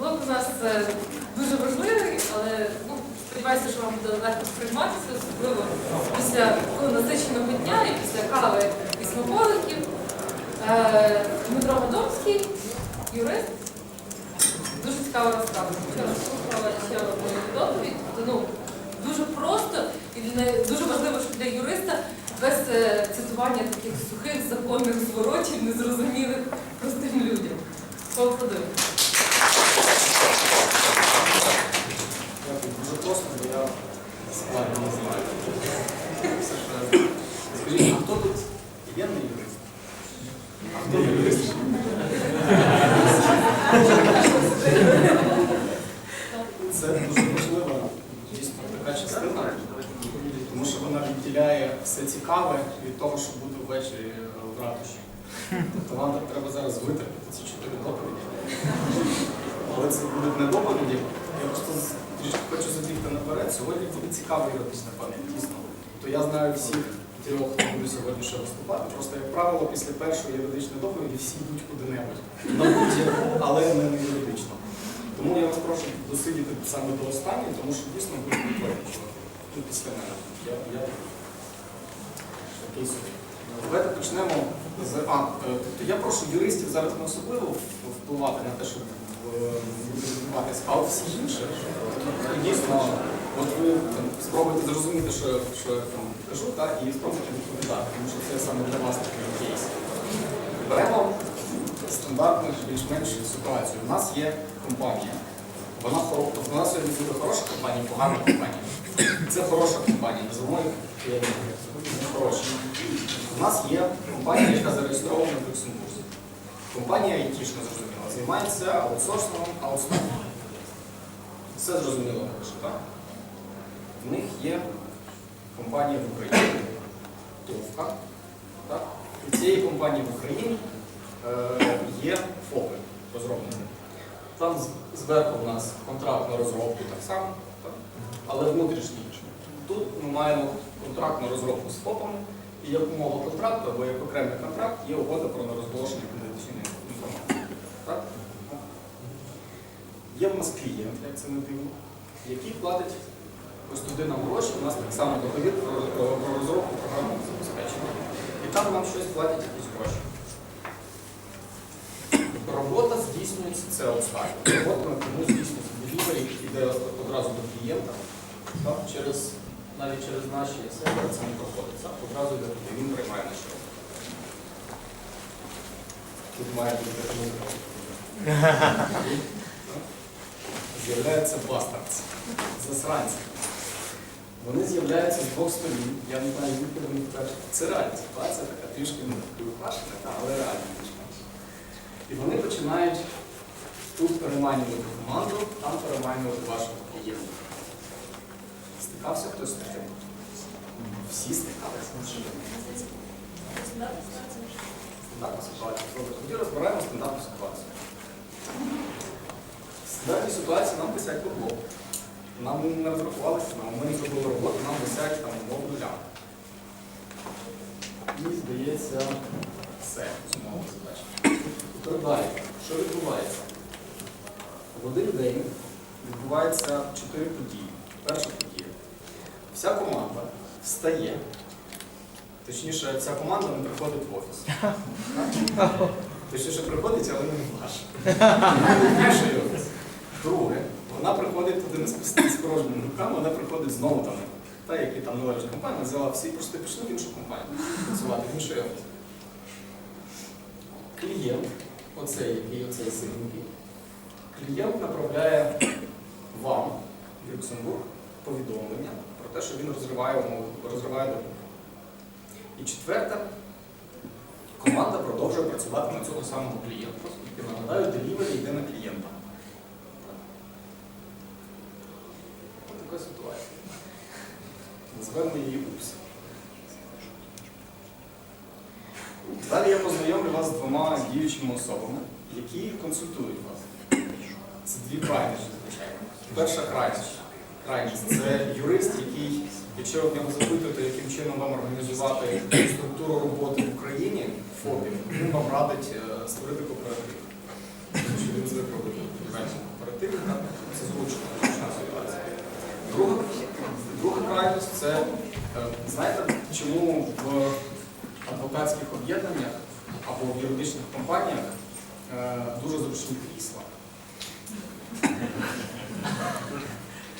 Блок у нас е, дуже важливий, але ну, сподіваюся, що вам буде легко сприйматися, особливо після насиченого дня і після кави і смаколиків. Е, Дмитро Гадомський, юрист. Дуже цікава розправа. Вчора слухала ще одну доповідь. Ну, дуже просто і дуже важливо, що для юриста без е, цитування таких сухих законних зворотів, незрозумілих простим людям. Поаплодуємо. Дякую, дуже просто, бо я складно не знаю. Все, що я знаю. Скажіть, а хто тут є не юрист? А хто не юрист? Це дуже важлива дійсно така частина, тому що вона відділяє все цікаве від того, що буде ввечері е, в ратуші. Тобто вам так треба зараз витерпіти ці чотири доповіді. Але це будуть не доповіді. Я просто з- трішки хочу забігти наперед. Сьогодні буде цікава юридична пам'ять, дійсно. То я знаю всіх трьох, хто буде сьогодні ще виступати. Просто, як правило, після першої юридичної доповіді всі йдуть куди-небудь. На будь-яку, але не на юридично. Тому я вас прошу досидіти саме до останньої, тому що дійсно буде що ну, після мене. Я, я... Давайте почнемо з. А, е, тобто я прошу юристів зараз не особливо впливати на те, щоб е, відбуватися, а всі інші, дійсно, от там, спробуйте зрозуміти, що, що я там кажу, так, і спробуйте відповідати, тому що це саме для вас такий кейс. Беремо стандартну більш-менш ситуацію. У нас є компанія. Вона нас сьогодні буде хороша компанія, погана компанія. Це хороша компанія, називаємо їх хороша. У нас є компанія, яка зареєстрована в Люксембурзі. Компанія айтішна, зрозуміло, займається аутсорсингом, аутстафінгом. Все зрозуміло, так? В них є компанія в Україні, ТОВКа. Так? У цієї компанії в Україні е, є ФОПи розроблені. Там зверху у нас контракт на розробку так само, але внутрішній. Тут ми маємо контракт на розробку з ФОПами, і як умова контракту, або як окремий контракт, є угода про нерозголошення конфіденційної інформації. Є в нас клієнт, як це не дивно, який платить ось туди нам гроші, у нас так само договір про, про, про розробку програмного забезпечення. І там нам щось платять якісь гроші. Робота здійснюється, це обставина. Робота напряму здійснюється делівері, йде одразу до клієнта. Так, через, навіть через наші сервери це не проходить. Так, одразу йде туди, він приймає наші роботи. Тут має бути. З'являється бастардс. Засранці. Вони з'являються з двох сторін. Я не знаю, звідки вони кажуть. Це реальна ситуація, така трішки випашена, але реальна трішки. І вони починають тут переманювати команду, там переманювати вашого клієнта. Стикався хтось з таким? Всі стикалися. Стандартна ситуація. Тоді розбираємо стандартну ситуацію. В стандартній ситуації нам висять футбол. Нам не розрахувалися, нам ми не зробили роботу, нам висять там умов нуля. І здається, все, зумова задача. Тепер далі, що відбувається? В один день відбувається чотири події. Перша подія. Вся команда встає. Точніше, вся команда не приходить в офіс. Точніше, приходить, але не в наш. Друге, вона приходить туди не з порожніми руками, вона приходить знову там, та, які там належать компанія, взяла всі, просто пішли в іншу компанію працювати, в інший офіс. Клієнт, оцей, який оцей синенький, клієнт направляє вам в Люксембург повідомлення про те, що він розриває умови, розриває договір. І четверте, команда продовжує працювати на цього самого клієнта. Оскільки нагадаю, делівері йде на клієнта. Ось така ситуація. Назвемо її УПС. Далі я познайомлю вас з двома діючими особами, які консультують вас. Це дві крайнощі, звичайно. Перша крайність. крайність це юрист, який, якщо в нього запитуєте, яким чином вам організувати структуру роботи в Україні в ФОПі, він вам радить е, створити кооператив. Він звик робити кооператив. це. Друга, друга крайність це, е, знаєте, чому в адвокатських об'єднаннях або в юридичних компаніях е, дуже зручні крісла.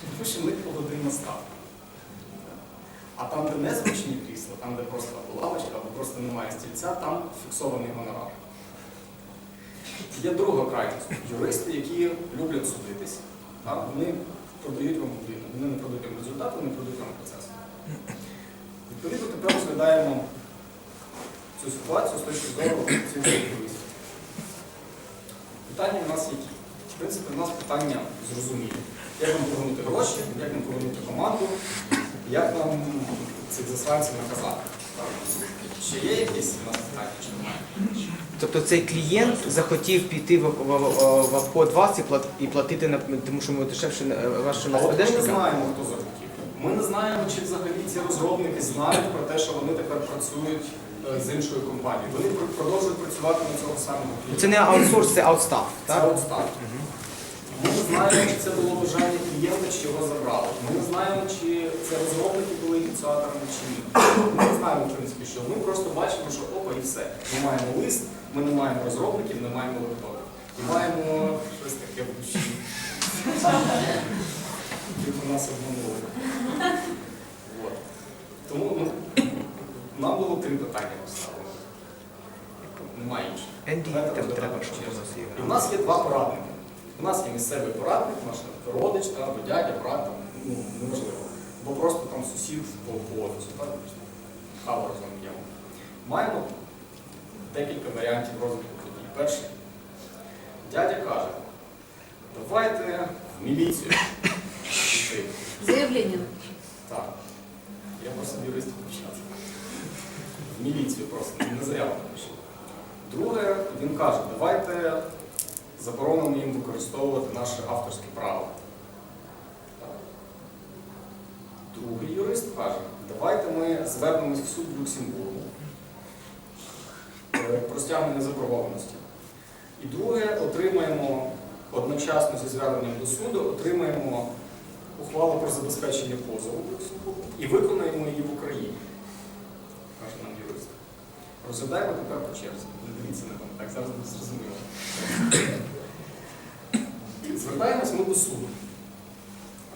Тому що них погодинна ставка. А там, де не зручні крісла, там, де просто або лавочка, або просто немає стільця, там фіксований гонорар. Є друга крайність. Юристи, які люблять судитись, вони продають вам будинок. Вони не продають вам результат, вони продають вам процес. Відповідно, тепер розглядаємо цю ситуацію з точки зору цих юристів. Питання в нас які? В принципі, у нас питання зрозумілі. Як нам повернути гроші, як нам повернути команду, як нам цих засранців наказати. Ще є якісь у нас питання, чи немає? Тобто цей клієнт захотів піти в, в, в, в обход вас і, плат, і платити на тому, що ми дешевше е, вашим ми не знаємо, хто захотів. Ми не знаємо, чи взагалі ці розробники знають про те, що вони тепер працюють е, з іншою компанією. Вони продовжують працювати на цього самого клієнта. Це не аутсорс, це аутстав, Це так? аутстарт. Ми не знаємо, чи це було бажання клієнта, чи його забрали. Ми не знаємо, чи це розробники були ініціаторами чи ні. Ми не знаємо, в принципі, що ми просто бачимо, що опа і все. Ми маємо лист, ми не маємо розробників, не маємо лептопів. І маємо щось таке в душі. Типу нас обманули. От. Тому ну, нам було три питання поставлено. Немає інших. Давайте розглядаємо у. І в нас є два порадники. У нас є місцевий порадник, наш родич, та, або дядя, брат, там, ну, неважливо. Бо просто там сусід по, по офісу, так? Хаву разом п'ємо. Маємо декілька варіантів розвитку подій. Перший. Дядя каже, давайте в міліцію. Заявлення. Так. Я просто юристів почав. В міліцію просто, не заяву напишу. Друге, він каже, давайте заборонимо їм використовувати наше авторське право. Другий юрист каже, давайте ми звернемось в суд в Люксембургу е, про стягнення заборгованості. І друге, отримаємо одночасно зі зверненням до суду, отримаємо ухвалу про забезпечення позову в Люксембургу і виконаємо її в Україні, каже нам юрист. Розглядаємо тепер по черзі. Не дивіться на мене, так зараз буде зрозуміло. Звертаємось ми до суду.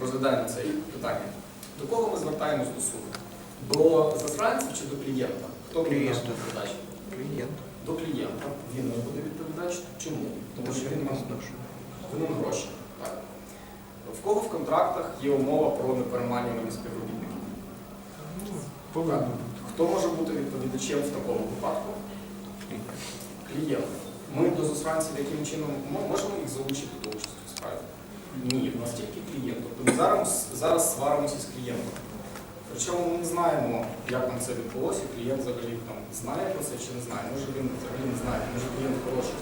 Розглядаємо це питання. До кого ми звертаємось до суду? До засранців чи до клієнта? Хто буде наш відповідач? Клієнт. До клієнта. Він наш буде відповідач. Чому? Тому що він нам винен гроші. Так. В кого в контрактах є умова про непереманювання співробітників? Так. Хто може бути відповідачем в такому випадку? Клієнт. Ми до засранців яким чином можемо їх залучити до участі в справі? Ні, в нас тільки клієнт. Тобто ми зараз, зараз сваримося з клієнтом. Причому ми не знаємо, як нам це відбулося, клієнт взагалі там знає про це чи не знає. Може він взагалі не знає, може клієнт хороший,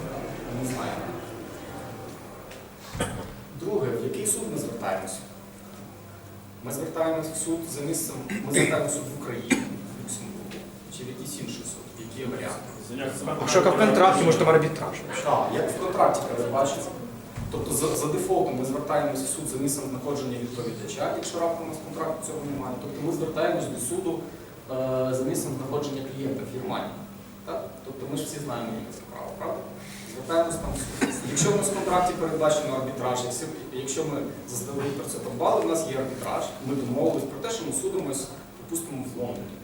ми не знаємо. Друге, в який суд ми звертаємося? Ми звертаємось в суд за місцем, ми звертаємося в суд в Україні, чи в якийсь інший суд, які є варіанти. Якщо в контракті, може там арбітраж. Так, як в контракті передбачиться. Тобто за, за дефолтом ми звертаємося в суд за місцем знаходження відповідача, якщо раптом у нас контракту цього немає. Тобто ми звертаємось до суду е, за місцем знаходження клієнта в Германії. Так? Тобто ми ж всі знаємо німецьке право, правда? Звертаємось там в суд. Якщо в нас в контракті передбачено арбітраж, якщо, якщо ми заздалегідь про це подбали, у нас є арбітраж, ми домовились про те, що ми судимось, припустимо, в Лондоні.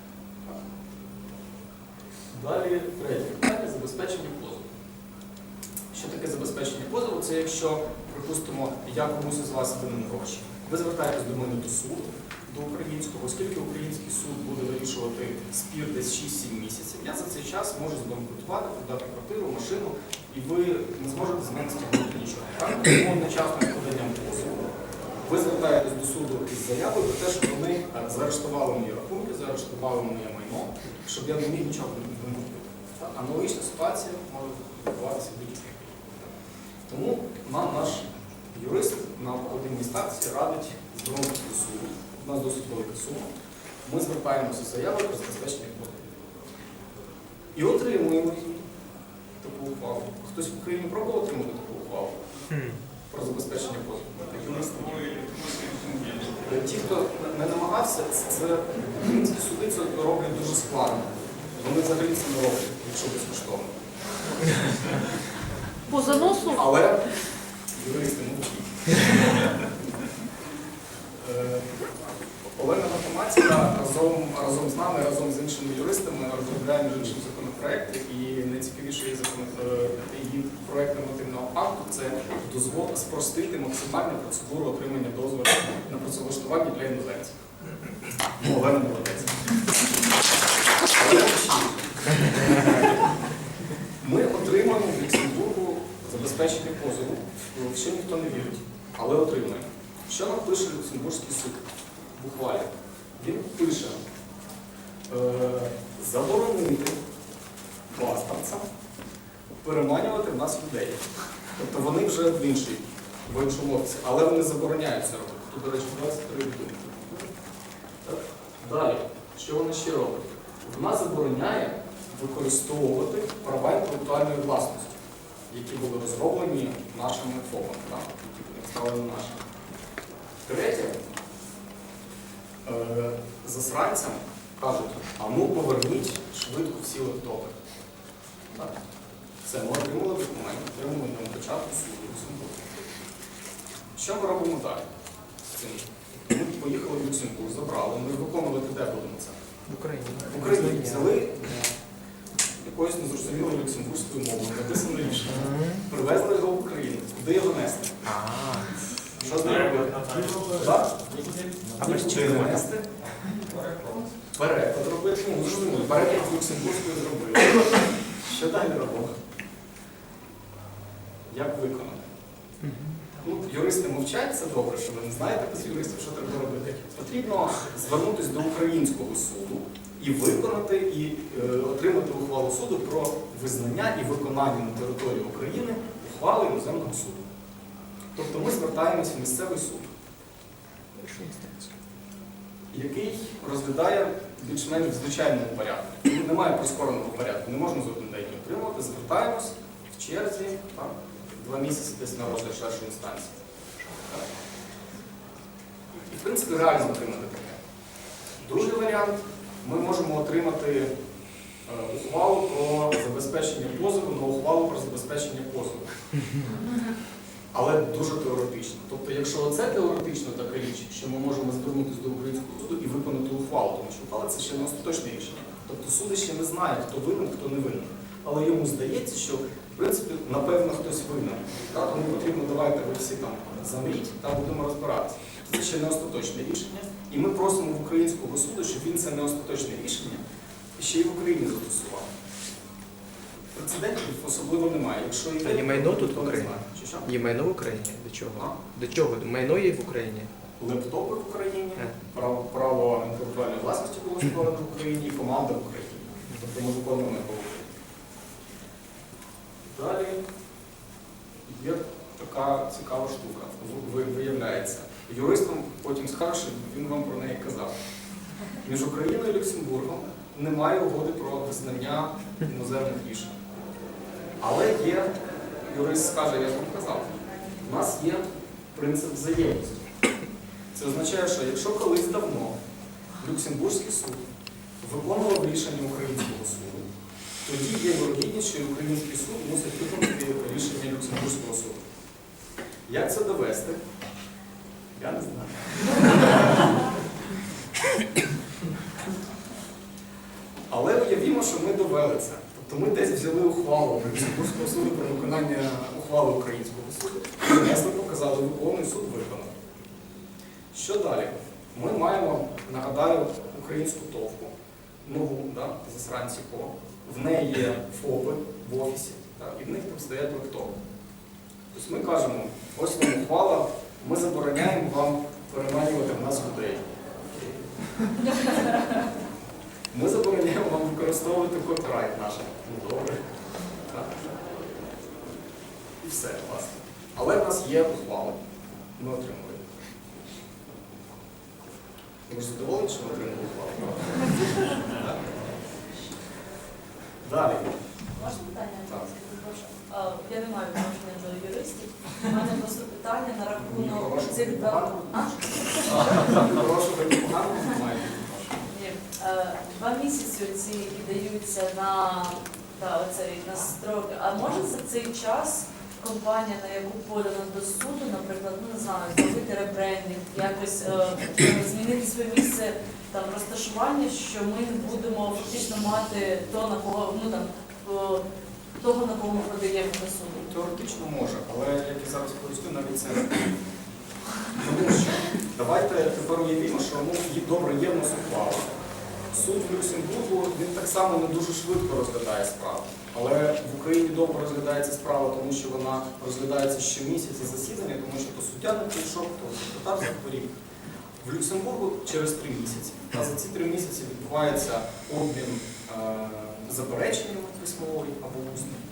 Далі третє питання забезпечення позову. Що таке забезпечення позову? Це якщо, припустимо, я комусь із вас винен гроші. Ви звертаєтесь до мене до суду, до українського, оскільки український суд буде вирішувати спір десь 6-7 місяців, я за цей час можу збанкрутувати, продати квартиру, машину, і ви не зможете з мене стягнути нічого. Тому одночасно поданням позову. Ви звертаєтесь до суду із заявою про те, що вони е, заарештували мої рахунки, заарештували моє майно, щоб я не міг нічого не. Аналогічна ситуація може відбуватися в будь-яких. Тому нам наш юрист на станції радить звернутися до суду. У нас досить велика сума. Ми звертаємося з заявою про забезпечення позову. І отримуємо таку ухвалу. Хтось в Україні пробував отримати таку ухвалу? Про забезпечення позову. Ті, хто не намагався, це- це українські суди це роблять дуже складно. Вони взагалі це не роблять, якщо безкоштовно. По заносу Але юристи мовчіть. Е, Олена Математика разом, разом з нами, разом з іншими юристами розробляє між іншим законопроект, і найцікавіший її проект нормативного акту це дозвол спростити максимально процедуру отримання дозволу на працевлаштування для іноземців. Ну, Олена молодець. Ми отримаємо в Люксембургу забезпечення позову, що ніхто не вірить, але отримаємо. Що нам пише Люксембурзький суд ухвалі? Він пише е, заборонити паспортцям переманювати в нас людей. Тобто вони вже в іншій, в іншому офісі, але вони забороняють це робити. Тут, до речі, 23 думки. Далі, що вона ще робить? Вона забороняє використовувати права інтелектуальної власності, які були розроблені нашими ФОПами, так? які не нашими. Третє, е, засранцям кажуть, а ну поверніть швидко всі лептопи. Так. Все, ми отримали документ, отримали на початку суду Люксембургу. Що ми робимо далі? Ми поїхали в Люксембург, забрали, ми виконувати де будемо це? В Україні. В Україні взяли якоюсь незрозумілою люксембурзькою мовою, написане рішення. Привезли його в Україну. Куди його нести? Що з ним робити? Так? А без Куди нести? Переклад робити. Ну, зрозуміло, переклад з люксембурзькою зробили. Що далі робимо? Як виконати? Ну, юристи мовчать, це добре, що ви не знаєте без юристів, що треба робити. Потрібно звернутися до українського суду і виконати, і е, отримати ухвалу суду про визнання і виконання на території України ухвали іноземного суду. Тобто ми звертаємося в місцевий суд, який розглядає більш-менш в звичайному порядку. Немає прискореного порядку, не можна за один день отримувати, звертаємось в черзі, так, два місяці десь на розгляд першої інстанції. Так. І, в принципі, реально отримати таке. Другий варіант ми можемо отримати е, ухвалу про забезпечення позову на ухвалу про забезпечення позову. Але дуже теоретично. Тобто, якщо це теоретично така річ, що ми можемо звернутися до українського суду і виконати ухвалу, тому що ухвала це ще не остаточне рішення. Тобто суди ще не знають, хто винен, хто не винен. Але йому здається, що в принципі, напевно, хтось винен. Тому потрібно, давайте ви всі там замріть та будемо розбиратися. Це ще не остаточне рішення. І ми просимо в українського суду, щоб він це не остаточне рішення ще й в Україні застосував. Прецедентів особливо немає. Якщо Та є майно тут в Україні? Є майно в Україні? До чого? А? До чого? Майно є в Україні. Лептопи в Україні, Е. право, право інтелектуальної власності було створено в Україні і команда в Україні. Тобто ми виконуємо в Далі є така цікава штука, ви- ви- виявляється. Юристам потім скаже, що він вам про неї казав. Між Україною і Люксембургом немає угоди про визнання іноземних рішень. Але є, юрист скаже, я ж вам казав, у нас є принцип взаємності. Це означає, що якщо колись давно Люксембурзький суд виконував рішення українського суду, тоді є вирогідність, що український суд мусить виконати рішення Люксембурзького суду. Як це довести? Я не знаю. Але уявімо, що ми довели це. Тобто ми десь взяли ухвалу Люксембурзького суду про виконання ухвали українського суду, принесли, показали, виконує суд виконав. Що далі? Ми маємо, нагадаю, українську товку, нову, да, засранці ПО. В неї є ФОПи в офісі, так, і в них там стоять лептопи. Тобто ми кажемо, ось вам ухвала, ми забороняємо вам переманювати в нас людей. Ми забороняємо вам використовувати копірайт наш. Ну добре. Так. І все, власне. Але в нас є ухвала. Ми отримали. Ви ж задоволені, що ми отримали ухвалу? Далі. Можна питання? Так. А, Я не маю відношення до юристів. У мене просто питання на рахунок цих два. Е, Два місяці ці які даються на, та, оцей, на строк. А може за цей час компанія, на яку подано до суду, наприклад, ну не знаю, зробити ребрендинг, якось е, змінити своє місце там розташування, що ми не будемо фактично мати то, на кого ну там е, того, на кого подаємо до суду. Теоретично може, але як я зараз поясню, навіть це не тому що давайте тепер уявімо, що ну, добре є в нас ухвала. Суд в Люксембургу він так само не дуже швидко розглядає справу. Але в Україні довго розглядається справа, тому що вона розглядається щомісяця засідання, тому що то суддя не прийшов, то секретар захворів. В Люксембургу через три місяці. А за ці три місяці відбувається обмін е, запереченнями письмовий або усним.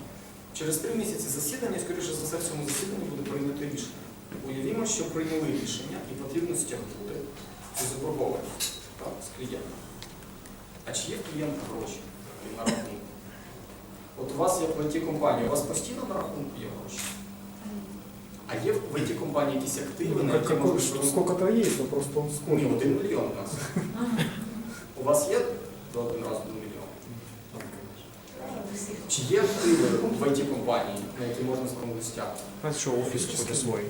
Через три місяці засідання, скоріше за все, в цьому засіданні буде прийнято рішення. Уявімо, що прийняли рішення і потрібно стягнути цю заборгованість так, з клієнта. А чи є в клієнта гроші на рахунку? От у вас є в it компанії, у вас постійно на рахунку є гроші. А є в it компанії якісь активи, на які можуть Какой- Сколько-то есть, но просто он Ні, один мільйон у нас. У вас є до один раз один мільйон? Чи є активи в it компанії, на які можна зробити стяг? Разве что офис какой-то свой.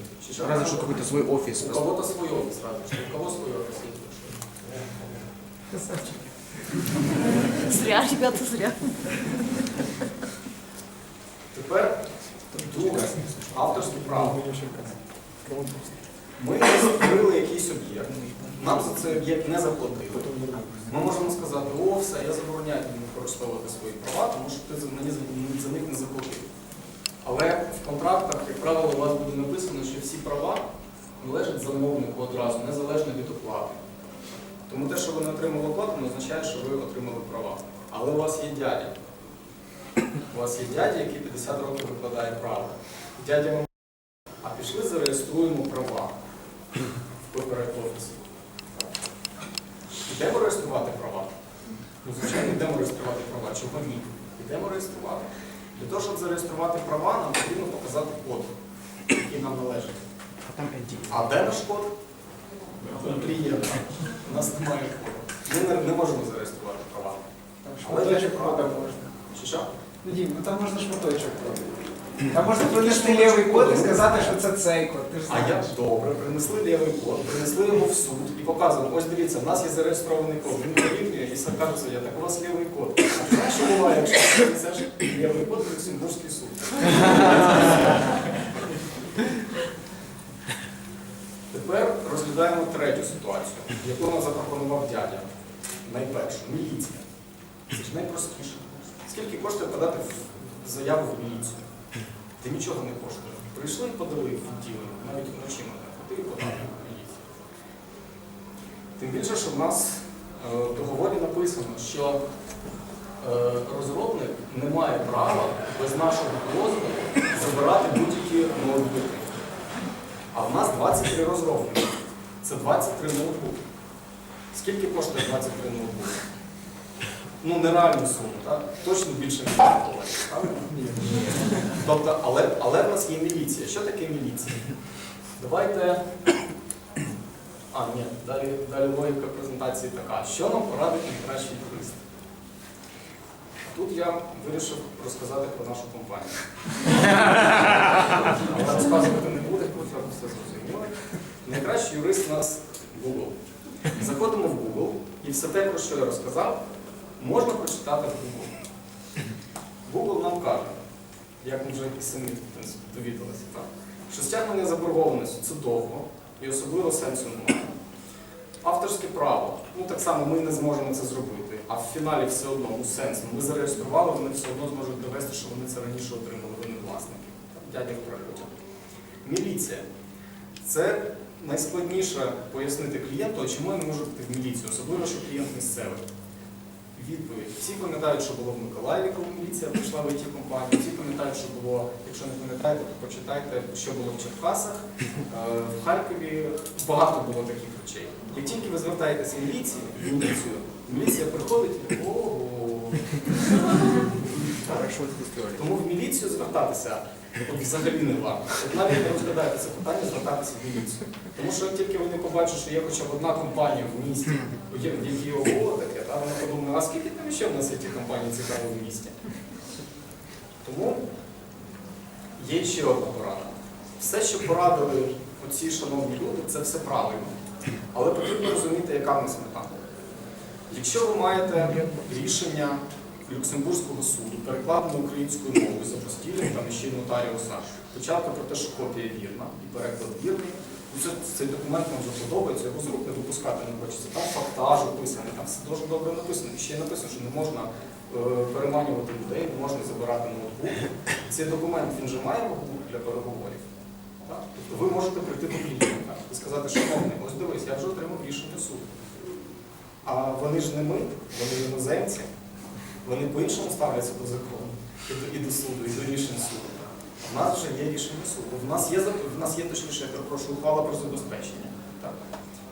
Разве что какой-то свой офис. У кого-то свой офис, разве что. У кого свой офис? Зря, ребята, зря. Тепер друге, авторське право. Ми створили якийсь об'єкт, нам за цей об'єкт не заплатили. Ми можемо сказати, о, все, я забороняю тобі використовувати свої права, тому що ти мені за, них не заплатив. Але в контрактах, як правило, у вас буде написано, що всі права належать замовнику одразу, незалежно від оплати. Тому те, що ви не отримали оплату, не означає, що ви отримали права. Але у вас є дядя. У вас є дядя, який 50 років викладає право. Дядя вам а пішли зареєструємо права в офісі. Йдемо реєструвати права? Ну, звичайно, йдемо реєструвати права. Чого ні? Йдемо реєструвати. Для того, щоб зареєструвати права, нам потрібно показати код, який нам належить. А там ND. А де наш код? У клієнта. У нас немає коду. Ми не, не можемо зареєструвати права. Але є право. можна. Чи що? Ну, Дім, ну там можна шматочок коду. Там можна принести лівий код і сказати, що це цей код. Ти ж А я знаєш. добре, принесли лівий код, принесли його в суд і показуємо, ось дивіться, в нас є зареєстрований код. Він порівнює і все каже суддя, так у вас лівий код. А знаєш, що буває, якщо ти принесеш лівий код в Люксембурзький суд? Тепер розглядаємо третю ситуацію, яку нам запропонував дядя. Найпершу міліція. Це ж найпростіше. Скільки коштує подати в- заяву в міліцію? Ти нічого не коштує. Прийшли подали відділення, навіть вночі прийти і подати в. Тим більше, що в нас е, в договорі написано, що е, розробник не має права без нашого дозволу забирати будь-які ноутбуки. А в нас 23 розробники. Це 23 ноутбуки. Скільки коштує 23 ноутбуки? Ну, нереальну суму, так? Точно більше доларів, правильно? Тобто, але, але в нас є міліція. Що таке міліція? Давайте. А, ні, далі, далі логіка презентації така. Що нам порадить найкращий юрист? Тут я вирішив розказати про нашу компанію. Але розказувати не буде, треба все зрозуміло. Найкращий юрист у нас Google. Заходимо в Google і все те, про що я розказав, можна прочитати в Google. Google нам каже, як ми вже і самі довідалися, так? що стягнення заборгованості це довго і особливо сенсу немає. Авторське право, ну так само ми не зможемо це зробити, а в фіналі все одно ну, сенс. Ми зареєстрували, вони все одно зможуть довести, що вони це раніше отримали, вони власники. Дядя в. Міліція. Це найскладніше пояснити клієнту, чому я не можу піти в міліцію, особливо, що клієнт місцевий. Відповідь. Всі пам'ятають, що було в Миколаєві, коли міліція прийшла в it компанію. Всі пам'ятають, що було, якщо не пам'ятаєте, то почитайте, що було в Черкасах, Е, в Харкові. Багато було таких речей. Як тільки ви звертаєтеся в міліцію, міліцію, міліція приходить і ого. Тому в міліцію звертатися взагалі не варто. От навіть не розглядайте це питання, звертатися в міліцію. Тому що як тільки вони побачать, що є хоча б одна компанія в місті, в якій було таке, та вони подумають, а скільки там ще в нас є компанії цікаві в місті? Тому є ще одна порада. Все, що порадили оці шановні люди, це все правильно. Але потрібно розуміти, яка в нас мета. Якщо ви маєте рішення Люксембурзького суду, перекладене українською мовою за ще й нотаріуса, початку про те, що копія вірна і переклад вірний, це, цей документ вам вже подобається, його з рук не випускати не хочеться. Там фактаж описаний, там все дуже добре написано. І ще й написано, що не можна е, переманювати людей, не можна забирати ноутбук. Цей документ він же має вагу для переговорів. Тобто ви можете прийти до клієнта і сказати, шановний, ось дивись, я вже отримав рішення суду. А вони ж не ми, вони іноземці, вони по-іншому ставляться до закону, і до суду, і до рішень суду. У нас вже є рішення суду. В нас є, в нас є точніше, я перепрошую, ухвала про забезпечення. Так.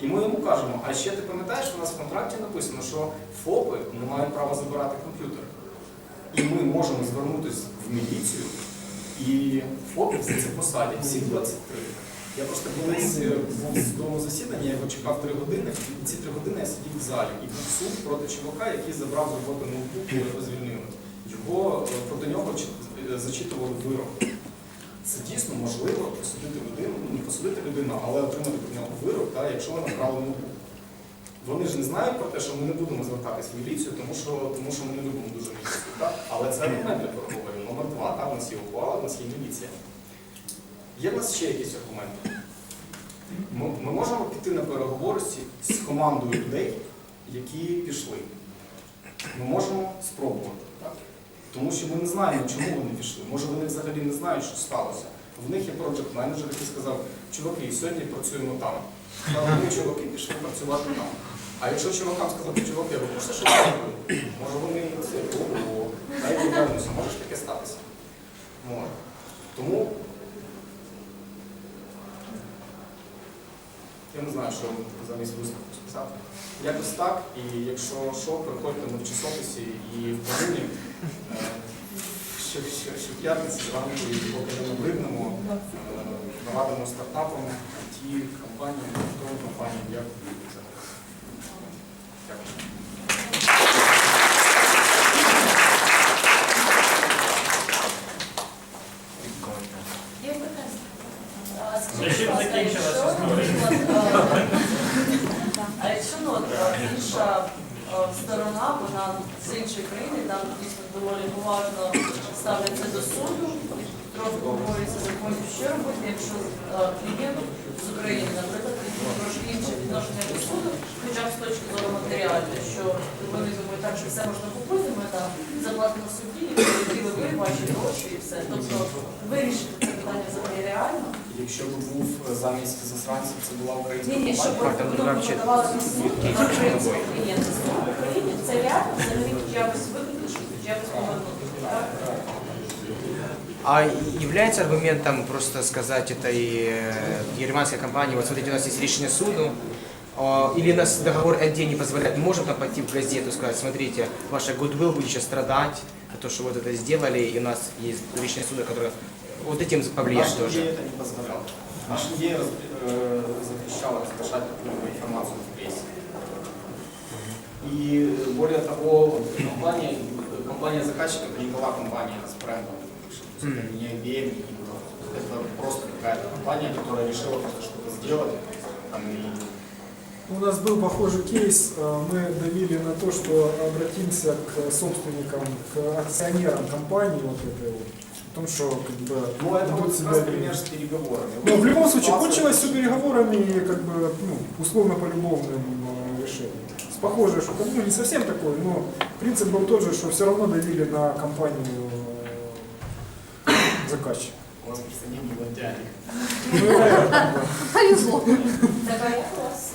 І ми йому кажемо, а ще ти пам'ятаєш, у нас в контракті написано, що ФОПи не мають права забирати комп'ютери. І ми можемо звернутися в міліцію, і ФОПів за це посадять, всі 23. Я просто колись був в судовому засіданні, я його чекав три години, і ці три години я сидів в залі і був суд проти чувака, який забрав з роботи ноутбук і його звільнили. Його е, проти нього е, зачитували вирок. Це дійсно можливо посадити людину, ну не посадити людину, але отримати від нього вирок, та, якщо вона вкрала ноутбук. Вони ж не знають про те, що ми не будемо звертатись в міліцію, тому що, тому що ми не любимо дуже міліцію. Так? Але це аргумент для переговорів. Номер два. Так? У нас є ухвала, у нас є міліція. Є в нас ще якісь аргументи. Ми, ми можемо піти на переговори з командою людей, які пішли. Ми можемо спробувати. Тому що ми не знаємо, чому вони пішли. Може вони взагалі не знають, що сталося. В них є проджект менеджер, який сказав, чуваки, сьогодні працюємо там. А вони чуваки пішли працювати там. А якщо чувакам сказати, чуваки, ви можете що робити? Може вони це ого, дай повернуся, може ж таке статися. Може. Тому я не знаю, що замість виступу сказати. Якось так, і якщо що, приходьте ми в часописі і в Парині, е, що, що, що зранку, і поки не набриднемо, е, нарадимо стартапам, ті компаніям, готовим компаніям, як. Дякую. Є питання? А скажіть, Зачем будь ласка, закінчилась якщо, історія? наприклад, е, А якщо ну, от, е, інша сторона, вона з іншої країни, там дійсно доволі поважно ставляться до суду, трохи говориться законів, що робити, якщо е, клієнт з України, наприклад, трошки інше відношення до суду, хоча б з точки зору матеріальної, що вони думають, так, що все можна купити, ми там заплатимо судді, і ви ваші гроші і все. Тобто вирішити це питання взагалі реально. Якщо б був е, замість засранців, це була українська Ні, ні, щоб компанія. там воно вообще- подавало на суд на українського клієнта суд в Україні, це реально взагалі хоч якось викликати, щоб хоч якось повернути. Так? А является аргументом просто сказать этой э, германской компании, вот смотрите, у нас есть решение суду, а, или у нас договор НД не позволяет, можем там пойти в газету и сказать, смотрите, ваша goodwill будет сейчас страдать, за то, что вот это сделали, и у нас есть решение суда, которое вот этим повлияет Наш тоже. Это не позволял. Наш НДА э, запрещал разглашать какую-либо информацию в прессе. И более того, компания, компания заказчика это не была компания с брендом. То есть это не IBM, не это просто какая-то компания, которая решила просто что-то сделать. Там, и У нас был похожий кейс, э, мы давили на то, что обратимся к собственникам, к акционерам компании вот этой вот, том, что как бы Ну, это вот себя как раз пример с переговорами. Но в любом случае, кончилось все переговорами и как бы, ну, условно полюбовным э, решением. С похожей, что ну, не совсем такой, но принцип был тот же, что все равно давили на компанию э, заказчика. У вас просто не было дядек. Ну. Повезло. Як у вас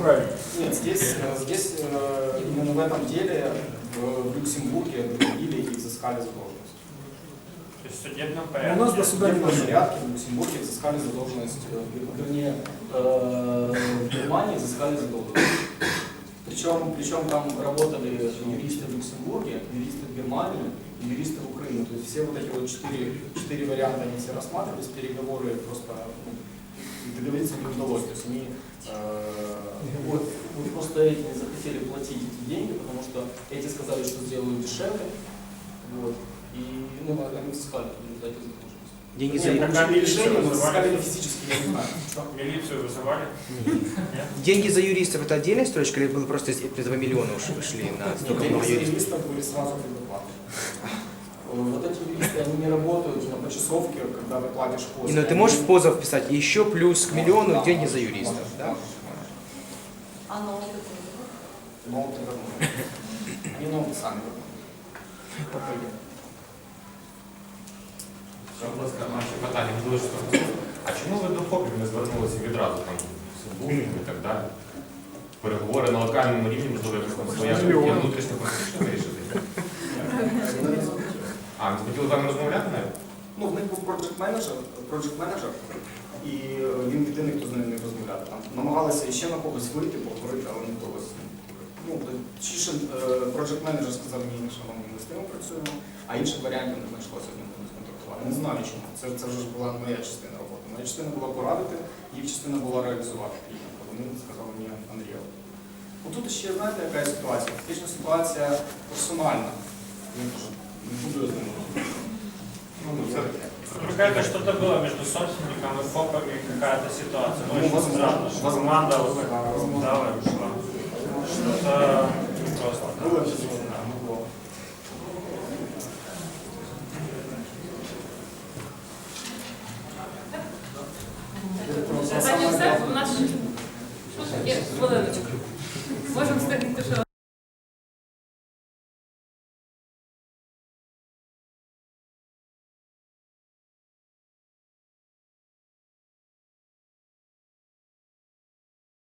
Правильно. Нет, здесь, э, здесь э, именно в этом деле в, Люксембурге добили и взыскали задолженность. То есть в судебном У порядке. нас суда не В порядке в Люксембурге взыскали задолженность, э, вернее, в Германии взыскали задолженность. Причем, причем там работали юристы в Люксембурге, юристы в Германии, юристы в Украине. То есть все вот эти вот четыре, четыре варианта, они все рассматривались, переговоры просто ну, договориться не удалось. То есть они э, вот, вот просто эти не захотели платить эти деньги, потому что эти сказали, что сделают дешевле. Вот. И ну, они сказали, в результате задолженности. Деньги за, но сказали физически, я не знаю. Милицию вызывали? Деньги за юристов это отдельная строчка или было просто из- 2 миллиона уж вышли на столько Деньги много за юристов? юристов были сразу предоплаты Вот эти юристы, они не работают на почасовке, когда вы платишь И, после. ну, ты можешь в позов писать еще плюс к миллиону деньги за юристов, да? А ноути коли? Ноуты вернули. Они ноуты сами вернули. Будь ласка, наші питання не дуже складні. А чому ви до ФОПів не звернулися відразу там в Бумінг і так далі? Переговори на локальному рівні, можливо, якось там своя Мільйон. внутрішня політична вирішити? А, не хотіли з вами розмовляти навіть? Ну, в них був project менеджер project менеджер і е, він єдиний, хто з ними не розмовляв. Там намагалися ще на когось вийти, поговорити, але ним не поговорив. Ну, Чішин, project менеджер сказав, ні, шановні, ми з ними працюємо, а інших варіантів не знайшлося з ним контактувати. Не знаю чому. Це, це вже була моя частина роботи. Моя частина була порадити, їх частина була реалізувати клієнта. Вони сказали мені Unreal. Отут ще знаєте, яка є ситуація? Фактично ситуація персональна. Какая-то что-то было между собственником и ФОПами, какая-то ситуация. Ну, очень возможно, странно, что команда дала и ушла. Что-то просто. да.